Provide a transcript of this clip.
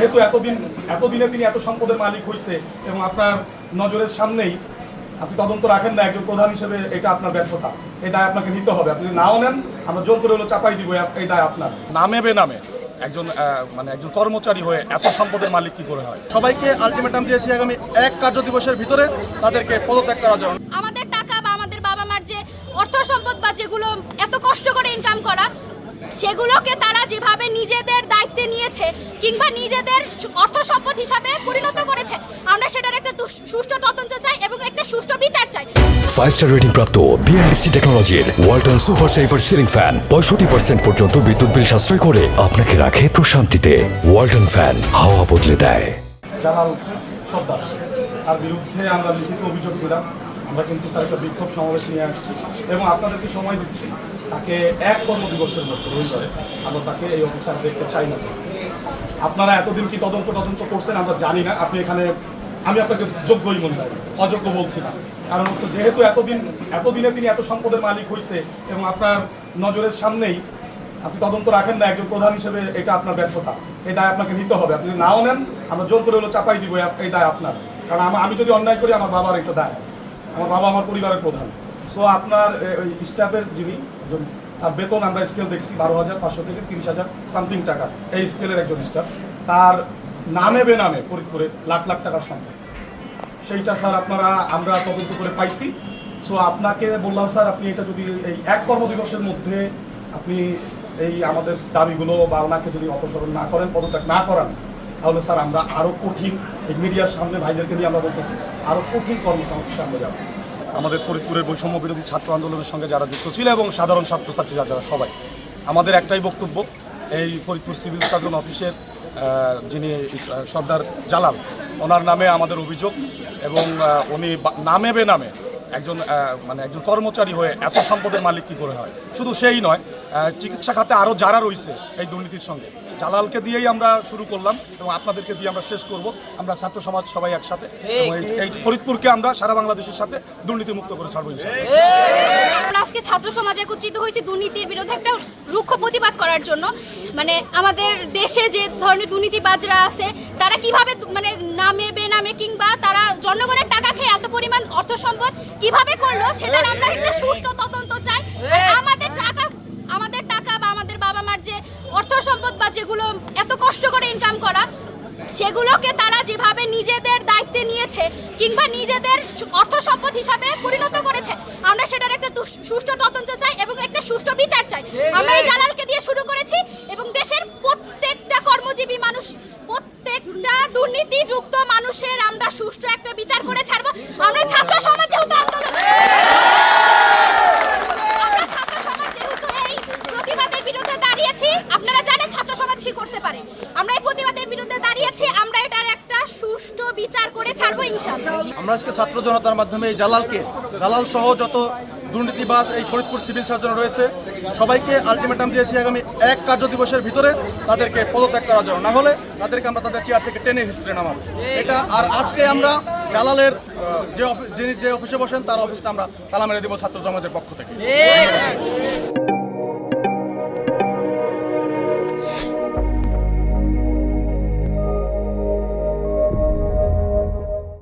এতদিনে তিনি এত সম্পদের মালিক হয়েছে এবং আপনার নজরের সামনেই আপনি তদন্ত রাখেন না একজন প্রধান হিসেবে এটা আপনার ব্যর্থতা। এই দায় আপনাকে নিতে হবে। আপনি নাও নেন আমরা জোর করে হলো চাপাই দিব এই দায় আপনার। নামে বে নামে একজন আহ, মানে একজন কর্মচারী হয়ে এত সম্পদের মালিক কি করে হয়? সবাইকে আলটিমেটাম দিয়েছি আগামী এক কার্য দিবসের ভিতরে তাদেরকে পদত্যাগ করা যাবে আমাদের টাকা বা আমাদের বাবা মার যে অর্থ সম্পদ বা যেগুলো এত কষ্ট করে ইনকাম করা সেগুলোকে তারা যেভাবে নিজেদের দায়িত্বে নিয়েছে কিংবা নিজেদের অর্থ সম্পদ হিসাবে পরিণত করেছে আমরা সেটার একটা সুষ্ঠু তদন্ত চাই এবং একটা সুষ্ঠু বিচার চাই। ফাইভ স্টার রেটিং প্রাপ্ত বিএনডিসি টেকনোলজির Walton super saver ceiling fan পঁয়ষট্টি পার্সেন্ট পর্যন্ত বিদ্যুৎ বিল সাশ্রয় করে আপনাকে রাখে প্রশান্তিতে। ওয়ালটন ফ্যান হাওয়া বদলে দেয়। জালাল সর্দার তার বিরুদ্ধে আমরা লিখিত অভিযোগ দিলাম আমরা কিন্তু স্যার একটা বিক্ষোভ সমাবেশ নিয়ে আসছি এবং আপনাদেরকে সময় দিচ্ছি। তাকে এক কর্মদিবসের মধ্যে রবিবারে আমরা তাকে এই অফিসার দেখতে চাই না আপনারা এতদিন কি তদন্ত তদন্ত করছেন আমরা জানি না। আপনি এখানে, আমি আপনাকে যোগ্যই মনে হয় অযোগ্য বলছি না। কারণ হচ্ছে যেহেতু এতদিন, এতদিনে তিনি এত সম্পদের মালিক হয়েছে এবং আপনার নজরের সামনেই আপনি তদন্ত রাখেন না, একজন প্রধান হিসেবে এটা আপনার ব্যর্থতা। এই দায় আপনাকে নিতে হবে। আপনি যদি নাও নেন, আমরা জোর করে হলো চাপাই দিব, এই- দায় আপনার। কারণ আমি যদি অন্যায় করি, আমার বাবার একটা দায়। আমার বাবা আমার পরিবারের প্রধান। সো আপনার ওই স্টাফের যিনি তার বেতন আমরা স্কেল দেখছি বারো হাজার পাঁচশো থেকে তিরিশ হাজার সামথিং টাকা। এই স্কেলের একজন স্টাফ তার নামে বেনামে ফরিদপুরে লাখ লাখ টাকার সম্পদ। সেইটা স্যার আপনারা, আমরা তদন্ত করে পাইছি। সো আপনাকে বললাম স্যার আপনি এটা যদি এই এক কর্মদিবসের মধ্যে আপনি এই আমাদের দাবিগুলো বা ওনাকে যদি অপসারণ না করেন, পদত্যাগ না করান তাহলে স্যার আমরা আরও কঠিন মিডিয়ার সামনে ভাইদেরকে নিয়ে আমরা বলতেছি আরও কঠিন কর্মসূচির সামনে যাব। আমাদের ফরিদপুরের বৈষম্য বিরোধী ছাত্র আন্দোলনের সঙ্গে যারা যুক্ত ছিল এবং সাধারণ ছাত্রছাত্রীরা যারা সবাই, আমাদের একটাই বক্তব্য, এই ফরিদপুর সিভিল সার্জন অফিসের যিনি সর্দার জালাল, ওনার নামে আমাদের অভিযোগ এবং উনি নামে বে, নামে একজন মানে একজন কর্মচারী হয়ে এত সম্পদের মালিক কী করে হয়? শুধু সেই নয় চিকিৎসা খাতে আরও যারা রয়েছে এই দুর্নীতির সঙ্গে। জালালকে দিয়েই আমরা শুরু করলাম এবং আপনাদেরকে দিয়ে আমরা শেষ করব। আমরা ছাত্র সমাজ সবাই একসাথে এই- এই ফরিদপুরকে আমরা সারা বাংলাদেশের সাথে দুর্নীতি মুক্ত করে ছাড়বো আমরা আজকে ছাত্র সমাজ একত্রিত হয়েছি দুর্নীতির বিরুদ্ধে একটা রুক্ষ প্রতিবাদ করার জন্য। মানে আমাদের দেশে যে ধরনের দুর্নীতিবাজরা আছে তারা কীভাবে মানে নামে বেনামে কিংবা তারা জনগণের টাকা খেয়ে এত পরিমাণ অর্থ সম্পদ কীভাবে করল সেটার আমরা একটা সুষ্ঠু তদন্ত চাই আর আমাদের টাকা আমাদের টাকা বা আমাদের বাবা মার যে অর্থ সম্পদ বা যেগুলো এত কষ্ট করে ইনকাম করা, সেগুলোকে তারা যেভাবে নিজেদের দায়িত্বে নিয়েছে কিংবা নিজেদের অর্থ সম্পদ হিসাবে পরিণত করেছে, আমরা সেটার একটা সুষ্ঠু তদন্ত চাই এবং একটা সুষ্ঠু বিচার চাই। আমরা এই জালালকে দিয়ে শুরু করেছি এবং দেশের প্রত্যেকটা কর্মজীবী মানুষ, প্রত্যেকটা দুর্নীতিযুক্ত মানুষের আমরা সুষ্ঠু একটা বিচার করে ছাড়বো। আমরা ছাত্র সমাজ যেহেতু আন্দোলন আমরা ছাত্র সমাজ যেহেতু এই প্রতিবাদের বিরুদ্ধে দাঁড়িয়েছি আপনারা জানেন ছাত্র সমাজ কি করতে পারে আমরা এই প্রতিবাদের বিরুদ্ধে দাঁড়িয়েছি আমরা এটার একটা সুষ্ঠু বিচার করে ছাড়বো ইনশাআল্লাহ। আমরা আজকে ছাত্র জনতার মাধ্যমে এই জালালকে জালাল সহ যত দুর্নীতিবাস এই ফরিদপুর সিভিল সার্জন রয়েছে সবাইকে আলটিমেটাম দিয়েছি আগামী এক কার্য দিবসের ভিতরে তাদেরকে পদত্যাগ করা যাবে না হলে তাদেরকে আমরা তাদের চেয়ার থেকে টেনে হিস্ট্রে নামাবো। এটা আর আজকে আমরা জালালের যে অফিস যিনি যে অফিসে বসেন তার অফিসটা আমরা তালা মেরে দেবো ছাত্র সমাজের পক্ষ থেকে।